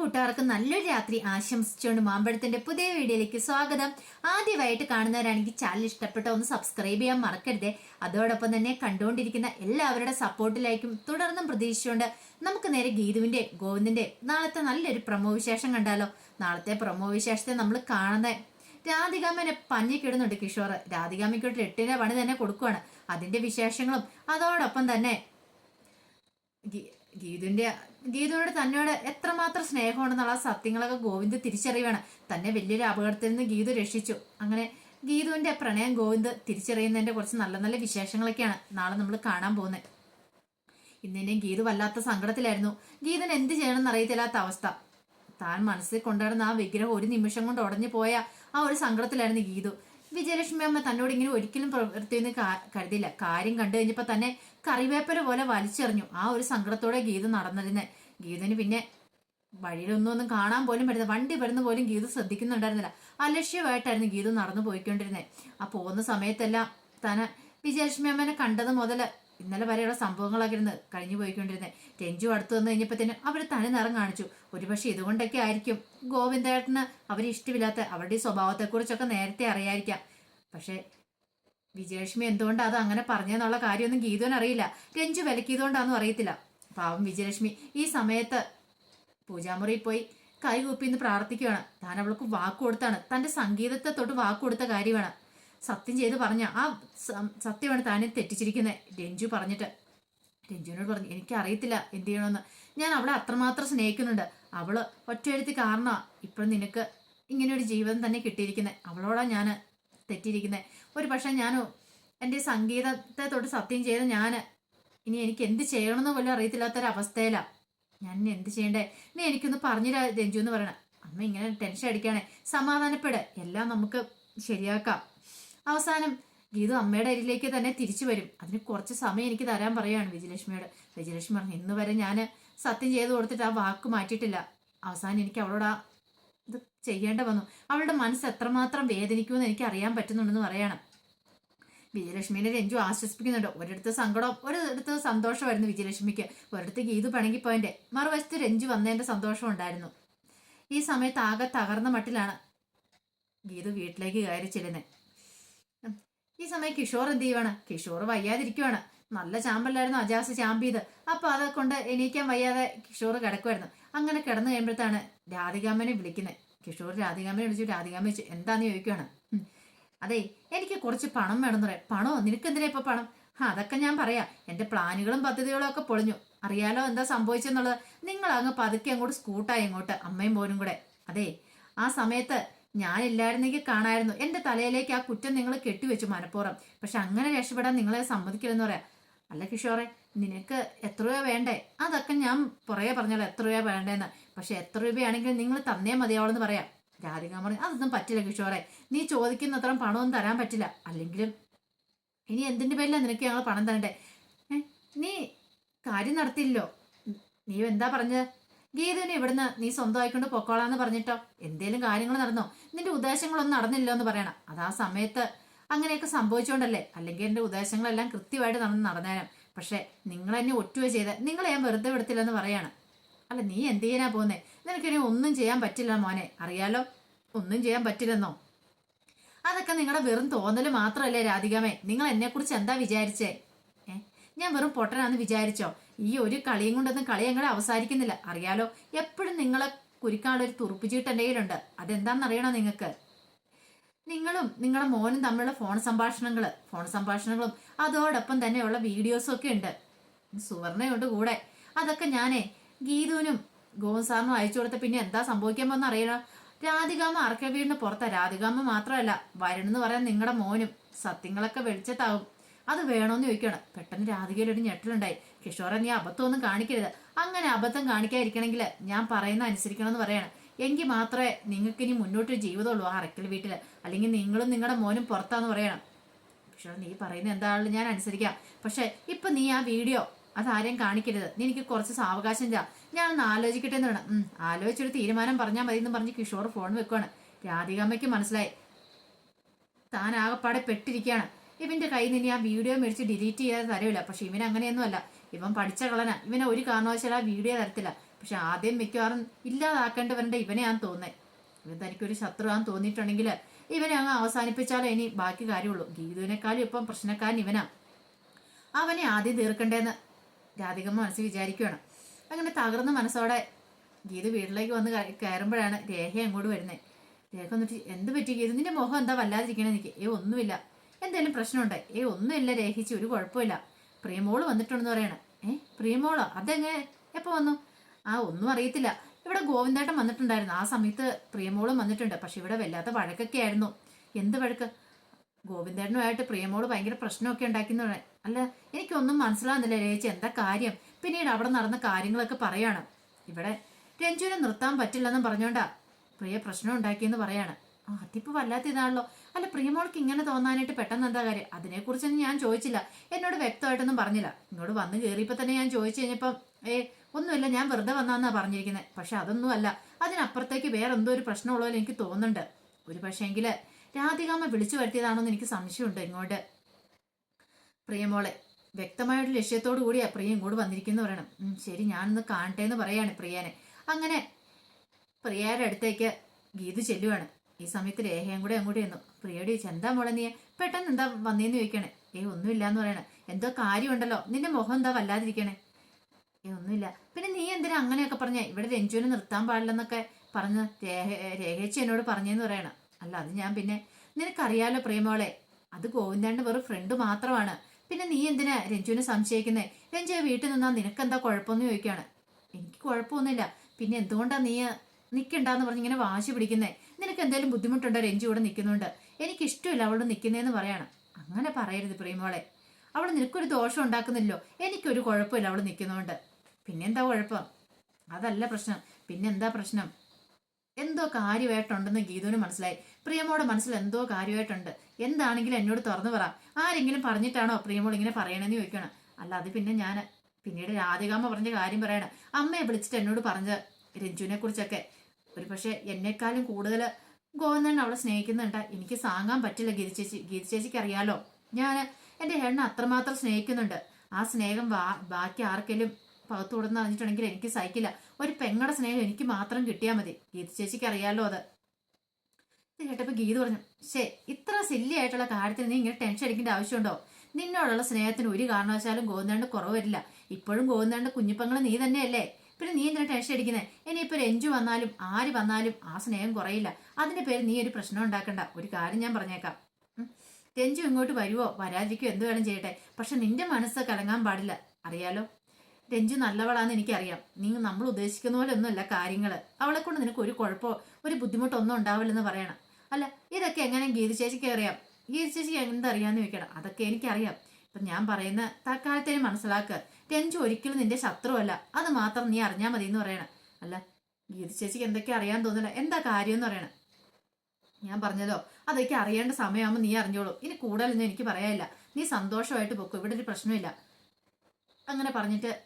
കൂട്ടുകാർക്ക് നല്ലൊരു രാത്രി ആശംസിച്ചുകൊണ്ട് മാമ്പഴത്തിന്റെ പുതിയ വീഡിയോയിലേക്ക് സ്വാഗതം. ആദ്യമായിട്ട് കാണുന്നവരാണെങ്കിൽ ചാനൽ ഇഷ്ടപ്പെട്ട ഒന്ന് സബ്സ്ക്രൈബ് ചെയ്യാൻ മറക്കരുത്. അതോടൊപ്പം തന്നെ കണ്ടുകൊണ്ടിരിക്കുന്ന എല്ലാവരുടെ സപ്പോർട്ടിലായിരിക്കും തുടർന്നും പ്രതീക്ഷിച്ചുകൊണ്ട് നമുക്ക് നേരെ ഗീതുവിന്റെ ഗോവിന്ദിന്റെ നാളത്തെ നല്ലൊരു പ്രമോ വിശേഷം കണ്ടാലോ? നാളത്തെ പ്രമോ വിശേഷത്തെ നമ്മൾ കാണുന്ന രാധികാമ്മനെ പഞ്ഞിക്കിടുന്നുണ്ട് കിഷോർ രാധികാമ്മയ്ക്കൊട്ട് എട്ടിന്റെ പണി തന്നെ കൊടുക്കുവാണ്. അതിന്റെ വിശേഷങ്ങളും അതോടൊപ്പം തന്നെ ഗീതുവിന്റെ ഗീതുവിനോട് തന്നോട് എത്രമാത്രം സ്നേഹമുണ്ടെന്നുള്ള സത്യങ്ങളൊക്കെ ഗോവിന്ദ് തിരിച്ചറിയുവാണ് തന്നെ വലിയൊരു അപകടത്തിൽ നിന്ന് ഗീതു രക്ഷിച്ചു. അങ്ങനെ ഗീതുവിന്റെ പ്രണയം ഗോവിന്ദ് തിരിച്ചറിയുന്നതിന്റെ കുറച്ച് നല്ല നല്ല വിശേഷങ്ങളൊക്കെയാണ് നാളെ നമ്മൾ കാണാൻ പോകുന്നത്. ഇന്നിനെയും ഗീതു വല്ലാത്ത സങ്കടത്തിലായിരുന്നു. ഗീതൻ എന്ത് ചെയ്യണമെന്ന് അറിയത്തില്ലാത്ത അവസ്ഥ. താൻ മനസ്സിൽ കൊണ്ടുവരുന്ന ആ വിഗ്രഹം ഒരു നിമിഷം കൊണ്ട് ഉടഞ്ഞു പോയ ആ ഒരു സങ്കടത്തിലായിരുന്നു ഗീതു. വിജയലക്ഷ്മി അമ്മ തന്നോട് ഇങ്ങനെ ഒരിക്കലും പ്രവൃത്തിയെന്ന് കരുതിയില്ല. കാര്യം കണ്ടു കഴിഞ്ഞപ്പോൾ തന്നെ കറിവേപ്പര പോലെ വലിച്ചെറിഞ്ഞു. ആ ഒരു സങ്കടത്തോടെ ഗീത നടന്നിരുന്നത് ഗീതന് പിന്നെ വഴിയിലൊന്നും ഒന്നും കാണാൻ പോലും പറ്റുന്ന വണ്ടി വരുന്ന പോലും ഗീത ശ്രദ്ധിക്കുന്നുണ്ടായിരുന്നില്ല. അലക്ഷ്യമായിട്ടായിരുന്നു ഗീത നടന്നു പോയിക്കൊണ്ടിരുന്നത് ആ പോകുന്ന സമയത്തെല്ലാം തന്നെ വിജയലക്ഷ്മി അമ്മനെ കണ്ടത് മുതൽ ഇന്നലെ വരെയുള്ള സംഭവങ്ങളായിരുന്നു കഴിഞ്ഞു പോയിക്കൊണ്ടിരുന്നത് രഞ്ജു അടുത്ത് വന്നു തന്നെ അവർ തനി നിറം കാണിച്ചു. ഒരുപക്ഷെ ഇതുകൊണ്ടൊക്കെ ആയിരിക്കും ഗോവിന്ദേട്ടന് അവരെ ഇഷ്ടമില്ലാത്ത അവരുടെ സ്വഭാവത്തെക്കുറിച്ചൊക്കെ നേരത്തെ അറിയായിരിക്കാം. പക്ഷേ വിജയലക്ഷ്മി എന്തുകൊണ്ട് അത് അങ്ങനെ പറഞ്ഞെന്നുള്ള കാര്യമൊന്നും ഗീതുവിന് അറിയില്ല. രഞ്ജു വിലക്കിയതുകൊണ്ടാണെന്നും അറിയത്തില്ല. പാവം വിജയലക്ഷ്മി ഈ സമയത്ത് പൂജാമുറിയിൽ പോയി കൈകൂപ്പി എന്ന് പ്രാർത്ഥിക്കുകയാണ് താൻ അവൾക്ക് വാക്ക് കൊടുത്താണ്. തന്റെ സംഗീതത്തെ തൊട്ട് വാക്ക് കൊടുത്ത കാര്യമാണ്. സത്യം ചെയ്ത് പറഞ്ഞ ആ സത്യമാണ് താനെ തെറ്റിച്ചിരിക്കുന്നത് രഞ്ജു പറഞ്ഞിട്ട്. രഞ്ജുവിനോട് പറഞ്ഞു എനിക്കറിയത്തില്ല എന്ത് ചെയ്യണമെന്ന് ഞാൻ അവളെ അത്രമാത്രം സ്നേഹിക്കുന്നുണ്ട്. അവൾ ഒറ്റയെഴുത്തി കാരണം ഇപ്പോഴും നിനക്ക് ഇങ്ങനെ ഒരു ജീവിതം തന്നെ കിട്ടിയിരിക്കുന്നത് അവളോടാ ഞാൻ തെറ്റിയിരിക്കുന്നത് ഒരു പക്ഷേ ഞാൻ എന്റെ സംഗീതത്തെ തൊട്ട് സത്യം ചെയ്ത് ഞാൻ ഇനി എനിക്ക് എന്ത് ചെയ്യണമെന്ന് പോലും അറിയത്തില്ലാത്തൊരവസ്ഥയിലാണ് ഞാൻ എന്ത് ചെയ്യണ്ടേ? നീ എനിക്കൊന്ന് പറഞ്ഞില്ല രഞ്ജു എന്ന് പറയണേ. അമ്മ ഇങ്ങനെ ടെൻഷൻ അടിക്കാണേ. സമാധാനപ്പെട്. എല്ലാം നമുക്ക് ശരിയാക്കാം. അവസാനം ഗീതു അമ്മയുടെ അരിയിലേക്ക് തന്നെ തിരിച്ചു വരും. അതിന് കുറച്ച് സമയം എനിക്ക് തരാൻ പറയാണ് വിജയലക്ഷ്മിയോട്. വിജയലക്ഷ്മി പറഞ്ഞു ഇന്ന് വരെ ഞാൻ സത്യം ചെയ്ത് കൊടുത്തിട്ട് ആ വാക്ക് മാറ്റിയിട്ടില്ല. അവസാനം എനിക്ക് അവളോട് ആ ഇത് ചെയ്യേണ്ട വന്നു. അവളുടെ മനസ്സ് എത്രമാത്രം വേദനിക്കുമെന്ന് എനിക്ക് അറിയാൻ പറ്റുന്നുണ്ടെന്ന് പറയണം. വിജയലക്ഷ്മിനെ രഞ്ജു ആശ്വസിപ്പിക്കുന്നുണ്ട്. ഒരിടത്ത് സങ്കടം ഒരിടത്ത് സന്തോഷമായിരുന്നു വിജയലക്ഷ്മിക്ക്. ഒരിടത്ത് ഗീതു പിണങ്ങിപ്പോയതിന്റെ മറുവശത്ത് രഞ്ജു വന്നതിന്റെ സന്തോഷം ഉണ്ടായിരുന്നു. ഈ സമയത്ത് ആകെ തകർന്ന മട്ടിലാണ് ഗീതു വീട്ടിലേക്ക് കയറി ചെല്ലുന്നത്. ഈ സമയം കിഷോർ എന്ത് ചെയ്യുവാണ്? കിഷോർ വയ്യാതിരിക്കുവാണ്. നല്ല ചാമ്പല്ലായിരുന്നു അജാസ് ചാമ്പിയത്. അപ്പൊ അത് കൊണ്ട് എണീക്കാൻ വയ്യാതെ കിഷോർ കിടക്കുമായിരുന്നു അങ്ങനെ കിടന്നു കഴിയുമ്പോഴത്താണ് രാധികാമനെ വിളിക്കുന്നത് കിഷോർ രാധികാമനെ വിളിച്ചു. രാധികാമ്മ വെച്ചു എന്താന്ന് ചോദിക്കുവാണ്? അതെ എനിക്ക് കുറച്ച് പണം വേണം പറയാം. പണോ? നിനക്കെന്തിനാ ഇപ്പൊ പണം? അതൊക്കെ ഞാൻ പറയാം. എന്റെ പ്ലാനുകളും പദ്ധതികളും ഒക്കെ പൊളിഞ്ഞു. അറിയാലോ എന്താ സംഭവിച്ചെന്നുള്ളത്? നിങ്ങൾ അങ്ങ് പതുക്കെ അങ്ങോട്ട് സ്കൂട്ടായി അങ്ങോട്ട്. അമ്മയും പോലും കൂടെ. അതെ ആ സമയത്ത് ഞാനില്ലായിരുന്നെങ്കിൽ കാണായിരുന്നു. എന്റെ തലയിലേക്ക് ആ കുറ്റം നിങ്ങൾ കെട്ടിവെച്ചു മനഃപൂർവം. പക്ഷെ അങ്ങനെ രക്ഷപ്പെടാൻ നിങ്ങളെ സമ്മതിക്കില്ലെന്ന് പറയാം. അല്ല കിഷോറെ നിനക്ക് എത്ര രൂപ വേണ്ടേ? അതൊക്കെ ഞാൻ പുറകെ പറഞ്ഞല്ലോ എത്ര രൂപ വേണ്ടേന്ന്. പക്ഷെ എത്ര രൂപയാണെങ്കിലും നിങ്ങൾ തന്നേ മതിയാവളെന്ന് പറയാം. രാധിക പറഞ്ഞു അതൊന്നും പറ്റില്ല കിഷോറെ. നീ ചോദിക്കുന്ന അത്രയും പണമൊന്നും തരാൻ പറ്റില്ല. അല്ലെങ്കിലും ഇനി എന്തിന്റെ പേരിലാണ് നിനക്ക് ഞങ്ങൾ പണം തരണ്ടേ? നീ കാര്യം നടത്തിയില്ലോ നീ എന്താ പറഞ്ഞത്? ഗീതുവിനെ ഇവിടുന്ന് നീ സ്വന്തമായിക്കൊണ്ട് പൊക്കോളാന്ന് പറഞ്ഞിട്ടോ? എന്തേലും കാര്യങ്ങൾ നടന്നോ? നിന്റെ ഉദ്ദേശങ്ങളൊന്നും നടന്നില്ലോ എന്ന് പറയണം. അത് ആ സമയത്ത് അങ്ങനെയൊക്കെ സംഭവിച്ചുകൊണ്ടല്ലേ അല്ലെങ്കിൽ എന്റെ ഉദ്ദേശങ്ങളെല്ലാം കൃത്യമായിട്ട് നടന്ന് നടന്നേരം. പക്ഷെ നിങ്ങൾ എന്നെ ഒറ്റുക ചെയ്ത് നിങ്ങളെ ഞാൻ വെറുതെ വിടത്തില്ലെന്ന് പറയാണ്. അല്ല നീ എന്ത് ചെയ്യാനാ പോകുന്നേ നിനക്കിനി ഒന്നും ചെയ്യാൻ പറ്റില്ല മോനെ. അറിയാലോ? ഒന്നും ചെയ്യാൻ പറ്റില്ലെന്നോ? അതൊക്കെ നിങ്ങളുടെ വെറും തോന്നൽ മാത്രമല്ലേ രാധികമേ. നിങ്ങൾ എന്നെക്കുറിച്ച് എന്താ വിചാരിച്ചേ? ഞാൻ വെറും പൊട്ടനാന്ന് വിചാരിച്ചോ? ഈ ഒരു കളിയും കൊണ്ടൊന്നും കളി ഞങ്ങളെ അവസാനിക്കുന്നില്ല. അറിയാലോ എപ്പോഴും നിങ്ങളെ കുരുക്കാനുള്ള ഒരു തുറുപ്പുചീട്ട് എന്റെ കയ്യിലുണ്ട്. അതെന്താണെന്ന് അറിയണോ നിങ്ങൾക്ക്? നിങ്ങളും നിങ്ങളുടെ മോനും തമ്മിലുള്ള ഫോൺ സംഭാഷണങ്ങൾ ഫോൺ സംഭാഷണങ്ങളും അതോടൊപ്പം തന്നെയുള്ള വീഡിയോസും ഒക്കെ ഉണ്ട്. സുവർണയുണ്ട് കൂടെ. അതൊക്കെ ഞാനേ ഗീതുവിനും ഗോസാറിനും അയച്ചു കൊടുത്ത പിന്നെ എന്താ സംഭവിക്കാൻ പോകുന്ന രാധികാമ രാധികാമ്മ അറക്ക വീടിന് പുറത്താ? രാധികാമ്മ മാത്രമല്ല വരുണെന്ന് പറയാൻ നിങ്ങളുടെ മോനും സത്യങ്ങളൊക്കെ വെളിച്ചത്താവും. അത് വേണോന്ന് ചോദിക്കണം പെട്ടെന്ന് രാധികയിൽ ഒരു ഞെട്ടലുണ്ടായി. കിഷോറെ നീ അബദ്ധമൊന്നും കാണിക്കരുത്. അങ്ങനെ അബദ്ധം കാണിക്കാതിരിക്കണമെങ്കിൽ ഞാൻ പറയുന്ന അനുസരിക്കണം എന്ന് പറയണം. എങ്കിൽ മാത്രമേ നിങ്ങൾക്ക് ഇനി മുന്നോട്ട് ജീവിതമുള്ളൂ ആ അറക്കൽ വീട്ടിൽ അല്ലെങ്കിൽ നിങ്ങളും നിങ്ങളുടെ മോനും പുറത്താന്ന് പറയണം. പക്ഷേ നീ പറയുന്ന എന്താണെങ്കിലും ഞാൻ അനുസരിക്കാം. പക്ഷെ ഇപ്പൊ നീ ആ വീഡിയോ അതാരെയും കാണിക്കരുത്. നീ എനിക്ക് കുറച്ച് സാവകാശം ചെയ്യാം ഞാൻ ഒന്ന് ആലോചിക്കട്ടെ എന്ന് വേണം ആലോചിച്ചൊരു തീരുമാനം പറഞ്ഞാൽ മതി എന്ന് പറഞ്ഞ് കിഷോർ ഫോൺ വെക്കുവാണ്. രാധികാമ്മയ്ക്ക് മനസ്സിലായി. താൻ ആകെപ്പാടെ പെട്ടിരിക്കുകയാണ്. ഇവന്റെ കയ്യിൽ നിന്ന് ആ വീഡിയോ മേടിച്ച് ഡിലീറ്റ് ചെയ്യാതെ തരവില്ല പക്ഷെ ഇവൻ അങ്ങനെയൊന്നും അല്ല. ഇവൻ പഠിച്ച കളന ഇവനെ ഒരു കാരണവശാലും ആ വീഡിയോ തരത്തില്ല. പക്ഷെ ആദ്യം മിക്കവാറും ഇല്ലാതാക്കേണ്ടി വരേണ്ട ഇവനെയാന്ന് തോന്നേ ഇവൻ തനിക്കൊരു ശത്രുവാന്ന് തോന്നിയിട്ടുണ്ടെങ്കിൽ ഇവനെ അങ്ങ് അവസാനിപ്പിച്ചാലേ ഇനി ബാക്കി കാര്യമുള്ളൂ. ഗീതുവിനേക്കാളും ഇപ്പം പ്രശ്നക്കാരൻ ഇവനാ. അവനെ ആദ്യം തീർക്കണ്ടേന്ന് രാധികമ്മ മനസ്സിൽ വിചാരിക്കുകയാണ് അങ്ങനെ തകർന്ന മനസ്സോടെ ഗീത് വീട്ടിലേക്ക് വന്ന് കയ- കയറുമ്പോഴാണ് രേഖ അങ്ങോട്ട് വരുന്നത് രേഖ എന്ത് പറ്റി ഗീതു? നിന്റെ മുഖം എന്താ വല്ലാതിരിക്കണേ? എനിക്ക് ഏ ഒന്നുമില്ല. എന്തെങ്കിലും പ്രശ്നമുണ്ടേ? ഏ ഒന്നുമില്ല രേഖിച്ച് ഒരു കുഴപ്പമില്ല. പ്രിയമോൾ വന്നിട്ടുണ്ടെന്ന് പറയണ. ഏ പ്രിയമോളോ അതെങ്ങനെ? എപ്പോ വന്നു? ആ ഒന്നും അറിയത്തില്ല. ഇവിടെ ഗോവിന്ദേട്ടൻ വന്നിട്ടുണ്ടായിരുന്നു. ആ സമയത്ത് പ്രിയമോളും വന്നിട്ടുണ്ട്. പക്ഷെ ഇവിടെ വല്ലാത്ത വഴക്കൊക്കെ ആയിരുന്നു എന്ത് വഴക്ക്? ഗോവിന്ദേട്ടനുമായിട്ട് പ്രിയമോൾ ഭയങ്കര പ്രശ്നമൊക്കെ ഉണ്ടാക്കിയെന്ന് പറയാം അല്ല എനിക്കൊന്നും മനസ്സിലാകുന്നില്ല രേച്ചി എന്താ കാര്യം? പിന്നീട് അവിടെ നടന്ന കാര്യങ്ങളൊക്കെ പറയാണ്. ഇവിടെ രഞ്ജുവിനെ നിർത്താൻ പറ്റില്ലെന്നും പറഞ്ഞോണ്ടാ പ്രിയ പ്രശ്നം ഉണ്ടാക്കിയെന്ന് പറയാണ്. ആ അതിപ്പോ വല്ലാത്ത ഇതാണല്ലോ. അല്ല പ്രിയമോൾക്ക് ഇങ്ങനെ തോന്നാനായിട്ട് പെട്ടെന്ന് എന്താ കാര്യം? അതിനെക്കുറിച്ചൊന്നും ഞാൻ ചോദിച്ചില്ല. എന്നോട് വ്യക്തമായിട്ടൊന്നും പറഞ്ഞില്ല. ഇങ്ങോട്ട് വന്ന് കയറിയപ്പോൾ തന്നെ ഞാൻ ചോദിച്ചു കഴിഞ്ഞപ്പം ഏ ഒന്നുമില്ല ഞാൻ വെറുതെ വന്നാന്നാ പറഞ്ഞിരിക്കുന്നത് പക്ഷെ അതൊന്നും അല്ല അതിനപ്പുറത്തേക്ക് വേറെ എന്തോ ഒരു പ്രശ്നമുള്ളതിൽ എനിക്ക് തോന്നുന്നുണ്ട്. ഒരു പക്ഷേങ്കിൽ രാധികാമ്മ വിളിച്ചു വരുത്തിയതാണോന്ന് എനിക്ക് സംശയമുണ്ട് ഇങ്ങോട്ട്. പ്രിയമോളെ വ്യക്തമായൊരു ലക്ഷ്യത്തോടു കൂടിയാ പ്രിയ ഇങ്ങോട്ട് വന്നിരിക്കുന്നു പറയണം. ശരി ഞാനൊന്ന് കാണട്ടെ എന്ന് പറയാണ് പ്രിയനെ. അങ്ങനെ പ്രിയയുടെ അടുത്തേക്ക് ഗീത് ചെല്ലുവാണ്. ഈ സമയത്ത് രേഖയും കൂടെ അങ്ങോട്ട് ചെന്നു. പ്രിയോട് ചോദിച്ചു എന്താ മോളെ നീ? പെട്ടെന്ന് എന്താ വന്നേന്ന് ചോദിക്കണേ? ഏ ഒന്നുമില്ല എന്ന് പറയണേ. എന്തോ കാര്യമുണ്ടല്ലോ. നിന്റെ മുഖം എന്താ വല്ലാതിരിക്കണേ? ഏ ഒന്നുമില്ല. പിന്നെ നീ എന്തിനാ അങ്ങനെയൊക്കെ പറഞ്ഞേ? ഇവിടെ രഞ്ജുവിനെ നിർത്താൻ പാടില്ലെന്നൊക്കെ പറഞ്ഞ് രേഖ രേഖേച്ചി എന്നോട് പറഞ്ഞെന്ന് പറയണം. അല്ല അത് ഞാൻ പിന്നെ നിനക്കറിയാലോ പ്രേമോളെ അത് ഗോവിന്ദാണ്ട് വെറും ഫ്രണ്ട് മാത്രമാണ്. പിന്നെ നീ എന്തിനാ രഞ്ജുവിനെ സംശയിക്കുന്നേ? രഞ്ജു വീട്ടിൽ നിന്നാ നിനക്കെന്താ കുഴപ്പമെന്ന് ചോദിക്കാണ് എനിക്ക് കുഴപ്പമൊന്നുമില്ല. പിന്നെ എന്തുകൊണ്ടാ നീ നിൽക്കണ്ടെന്ന് പറഞ്ഞ് ഇങ്ങനെ വാശി പിടിക്കുന്നേ? നിനക്ക് എന്തെങ്കിലും ബുദ്ധിമുട്ടുണ്ടോ? രഞ്ജു ഇവിടെ നിൽക്കുന്നുണ്ട്. എനിക്ക് ഇഷ്ടമില്ല അവളോട് നിൽക്കുന്നതെന്ന് പറയാണ്. അങ്ങനെ പറയരുത് പ്രിയമോളെ. അവൾ നിനക്കൊരു ദോഷം ഉണ്ടാക്കുന്നില്ലോ എനിക്കൊരു കുഴപ്പമില്ല അവൾ നിൽക്കുന്നതുകൊണ്ട് പിന്നെന്താ കുഴപ്പം? അതല്ല പ്രശ്നം. പിന്നെന്താ പ്രശ്നം? എന്തോ കാര്യമായിട്ടുണ്ടെന്ന് ഗീതുവിന് മനസ്സിലായി. പ്രിയമോടെ മനസ്സിൽ എന്തോ കാര്യമായിട്ടുണ്ട്. എന്താണെങ്കിലും എന്നോട് തുറന്നു പറ. ആരെങ്കിലും പറഞ്ഞിട്ടാണോ പ്രിയമോൾ ഇങ്ങനെ പറയണമെന്ന് ചോദിക്കണം. അല്ല അത് പിന്നെ ഞാൻ പിന്നീട് രാധികാമ്മ പറഞ്ഞ കാര്യം പറയണം. അമ്മയെ വിളിച്ചിട്ട് എന്നോട് പറഞ്ഞ രഞ്ജുവിനെ കുറിച്ചൊക്കെ ഒരു പക്ഷെ എന്നെക്കാളും കൂടുതൽ ഗോവിന്ദൻ അവളെ സ്നേഹിക്കുന്നുണ്ട് എനിക്ക് സാങ്ങാൻ പറ്റില്ല ഗിരിചേച്ചി ഗിരിചേച്ചിക്ക് അറിയാലോ. ഞാൻ എന്റെ എണ്ണ അത്രമാത്രം സ്നേഹിക്കുന്നുണ്ട്. ആ സ്നേഹം ബാക്കി ആർക്കെങ്കിലും പകത്തു കൊടുന്ന് അറിഞ്ഞിട്ടുണ്ടെങ്കിൽ എനിക്ക് സഹിക്കില്ല. ഒരു പെങ്ങളുടെ സ്നേഹം എനിക്ക് മാത്രം കിട്ടിയാൽ മതി. ഗീതിച്ചേച്ചിക്ക് അറിയാലോ അത്. ഇത് കേട്ടപ്പോ ഗീത പറഞ്ഞു ശേ ഇത്ര സില്ലി ആയിട്ടുള്ള കാര്യത്തിൽ നീ ഇങ്ങനെ ടെൻഷൻ അടിക്കേണ്ട ആവശ്യമുണ്ടോ? നിന്നോടുള്ള സ്നേഹത്തിന് ഒരു കാരണവശാലും ഗോവിന്ദാണ്ട് കുറവ് വരില്ല. ഇപ്പോഴും ഗോവിന്ദാണ്ട് കുഞ്ഞിപ്പങ്ങൾ നീ തന്നെയല്ലേ? പിന്നെ നീ എന്തിനാ ടെൻഷൻ അടിക്കുന്നത് ഇനിയിപ്പോൾ രഞ്ജു വന്നാലും ആര് വന്നാലും ആ സ്നേഹം കുറയില്ല. അതിന്റെ പേര് നീ ഒരു പ്രശ്നം ഉണ്ടാക്കണ്ട. ഒരു കാര്യം ഞാൻ പറഞ്ഞേക്കാം. രഞ്ജു ഇങ്ങോട്ട് വരുവോ? വരാതിരിക്കോ? എന്ത് വേണം ചെയ്യട്ടെ? പക്ഷെ നിന്റെ മനസ്സ് കലങ്ങാൻ പാടില്ല. അറിയാലോ? രഞ്ജു നല്ലവളാന്ന് എനിക്കറിയാം. നീ നമ്മൾ ഉദ്ദേശിക്കുന്ന പോലെ ഒന്നുമല്ല കാര്യങ്ങൾ അവളെ കൊണ്ട് നിനക്ക് ഒരു കുഴപ്പമോ ഒരു ബുദ്ധിമുട്ടൊന്നും ഉണ്ടാവില്ലെന്ന് പറയണം. അല്ല ഇതൊക്കെ എങ്ങനെ ഗീതി ചേച്ചിക്ക് അറിയാം? ഗീതി ചേച്ചിക്ക് എന്തറിയാന്ന് ചോദിക്കണം. അതൊക്കെ എനിക്കറിയാം. ഇപ്പൊ ഞാൻ പറയുന്ന തൽക്കാലത്തേന് മനസ്സിലാക്കുക രഞ്ജു ഒരിക്കലും നിന്റെ ശത്രുവല്ല. അത് മാത്രം നീ അറിഞ്ഞാൽ മതി എന്ന് പറയണം. അല്ല ഗീത ചേച്ചിക്ക് എന്തൊക്കെ അറിയാൻ തോന്നില്ല എന്താ കാര്യം എന്ന് പറയണം. ഞാൻ പറഞ്ഞതോ? അതൊക്കെ അറിയേണ്ട സമയമാകുമ്പോൾ നീ അറിഞ്ഞോളൂ. ഇനി കൂടുതലൊന്നും എനിക്ക് പറയാനില്ല. നീ സന്തോഷമായിട്ട് പൊക്കും. ഇവിടെ ഒരു പ്രശ്നമില്ല. അങ്ങനെ പറഞ്ഞിട്ട്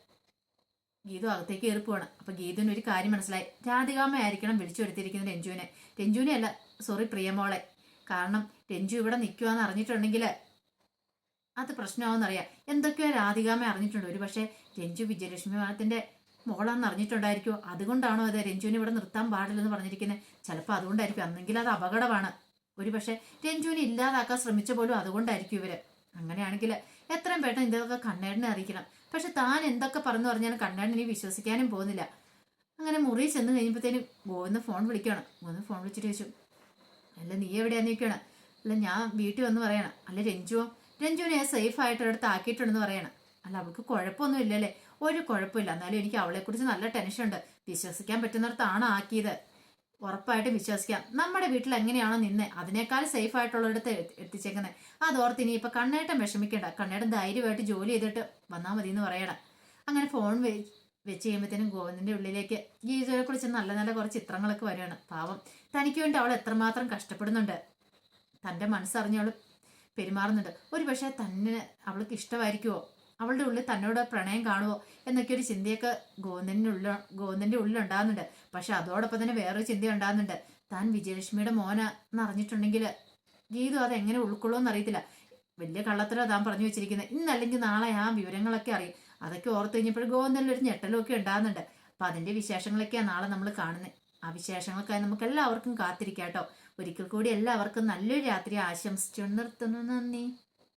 ഗീതു അകത്തേക്ക് കയറി പോവാണ്. അപ്പൊ ഗീതുവിന് ഒരു കാര്യം മനസ്സിലായി. രാധികാമ്മ ആയിരിക്കണം വിളിച്ചു വരുത്തിയിരിക്കുന്നത് രഞ്ജുവിനെ. രഞ്ജുവിനെ അല്ല സോറി പ്രിയമോളെ. കാരണം രഞ്ജു ഇവിടെ നിൽക്കുവാന്ന് അറിഞ്ഞിട്ടുണ്ടെങ്കിൽ അത് പ്രശ്നമാവെന്നറിയാം എന്തൊക്കെയോ രാധികാമ അറിഞ്ഞിട്ടുണ്ട്. ഒരു പക്ഷേ രഞ്ജു വിജയലക്ഷ്മി മാഡത്തിന്റെ മോളാന്ന് അറിഞ്ഞിട്ടുണ്ടായിരിക്കും അതുകൊണ്ടാണോ അത് രഞ്ജുവിനെ ഇവിടെ നിർത്താൻ പാടില്ലെന്ന് പറഞ്ഞിരിക്കുന്നത് ചിലപ്പോൾ അതുകൊണ്ടായിരിക്കും. അന്നെങ്കിൽ അത് അപകടമാണ്. ഒരു പക്ഷേ രഞ്ജുവിനെ ഇല്ലാതാക്കാൻ ശ്രമിച്ച പോലും അതുകൊണ്ടായിരിക്കും ഇവർ. അങ്ങനെയാണെങ്കിൽ എത്രയും പെട്ടെന്ന് ഇതൊക്കെ കണ്ണേടിനെ അറിയിക്കണം. പക്ഷെ താൻ എന്തൊക്കെ പറഞ്ഞു പറഞ്ഞാലും കണ്ണേടിനെ വിശ്വസിക്കാനും പോകുന്നില്ല. അങ്ങനെ മുറി ചെന്ന് കഴിഞ്ഞപ്പോഴത്തേനും ഗോവിന്ന് ഫോൺ വിളിക്കണം ഗോവിന്ന് ഫോൺ വിളിച്ചിട്ട് ചോദിച്ചു അല്ല നീ എവിടെയാണ് നിൽക്കണം അല്ല ഞാൻ വീട്ടിൽ വന്ന് പറയണം. അല്ല രഞ്ജുവോ? രഞ്ജുവിനെ സേഫ് ആയിട്ട് ഒരിടത്ത് ആക്കിയിട്ടുണ്ടെന്ന് പറയണം. അല്ല അവൾക്ക് കുഴപ്പമൊന്നും ഇല്ലല്ലേ? ഒരു കുഴപ്പമില്ല. എന്നാലും എനിക്ക് അവളെക്കുറിച്ച് നല്ല ടെൻഷൻ ഉണ്ട്. വിശ്വസിക്കാൻ പറ്റുന്നിടത്താണ് ആക്കിയത്. ഉറപ്പായിട്ടും വിശ്വസിക്കാം. നമ്മുടെ വീട്ടിൽ എങ്ങനെയാണോ നിന്ന്? അതിനേക്കാൾ സേഫ് ആയിട്ടുള്ളിടത്ത് എത്തി- എത്തിച്ചേക്കുന്നത് അതോർത്ത് ഇനി ഇപ്പൊ കണ്ണേട്ടം വിഷമിക്കണ്ട. കണ്ണേട്ടൻ ധൈര്യമായിട്ട് ജോലി ചെയ്തിട്ട് വന്നാൽ മതി എന്ന് പറയണം. അങ്ങനെ ഫോൺ വെച്ച് കഴിയുമ്പോഴത്തേനും ഗോവിന്ദന്റെ ഉള്ളിലേക്ക് ഗീജോയെ കുറിച്ച് നല്ല നല്ല കുറച്ച് ചിത്രങ്ങളൊക്കെ വരികയാണ്. പാവം. തനിക്ക് വേണ്ടി അവൾ എത്രമാത്രം കഷ്ടപ്പെടുന്നുണ്ട്. തന്റെ മനസ്സറിഞ്ഞ് അവൾ പെരുമാറുന്നുണ്ട്. ഒരു പക്ഷേ തന്നെ അവൾക്ക് ഇഷ്ടമായിരിക്കുമോ അവളുടെ ഉള്ളിൽ തന്നോട് പ്രണയം കാണുമോ എന്നൊക്കെ ഒരു ചിന്തയൊക്കെ ഗോവിന്ദന്റെ ഉള്ള ഗോവിന്ദന്റെ ഉള്ളിൽ ഉണ്ടാകുന്നുണ്ട്. പക്ഷെ അതോടൊപ്പം തന്നെ വേറൊരു ചിന്ത ഉണ്ടാകുന്നുണ്ട്. താൻ വിജയലക്ഷ്മിയുടെ മോന എന്നറിഞ്ഞിട്ടുണ്ടെങ്കിൽ ഗീതു അത് എങ്ങനെ ഉൾക്കൊള്ളുമെന്ന് അറിയത്തില്ല. വലിയ കള്ളത്തരോ താൻ പറഞ്ഞു വെച്ചിരിക്കുന്നത്. ഇന്നല്ലെങ്കിൽ നാളെ ആ വിവരങ്ങളൊക്കെ അറിയും. അതൊക്കെ ഓർത്ത് കഴിഞ്ഞപ്പോൾ ഗോവിന്ദനിൽ ഒരു ഞെട്ടലൊക്കെ ഉണ്ടാകുന്നുണ്ട്. അപ്പം അതിന്റെ വിശേഷങ്ങളൊക്കെയാണ് നാളെ നമ്മൾ കാണുന്നത്. ആ വിശേഷങ്ങൾക്കായി നമുക്ക് എല്ലാവർക്കും കാത്തിരിക്കാം കേട്ടോ. ഒരിക്കൽ കൂടി എല്ലാവർക്കും നല്ലൊരു രാത്രി ആശംസിച്ചു നിർത്തുന്നു. നന്ദി.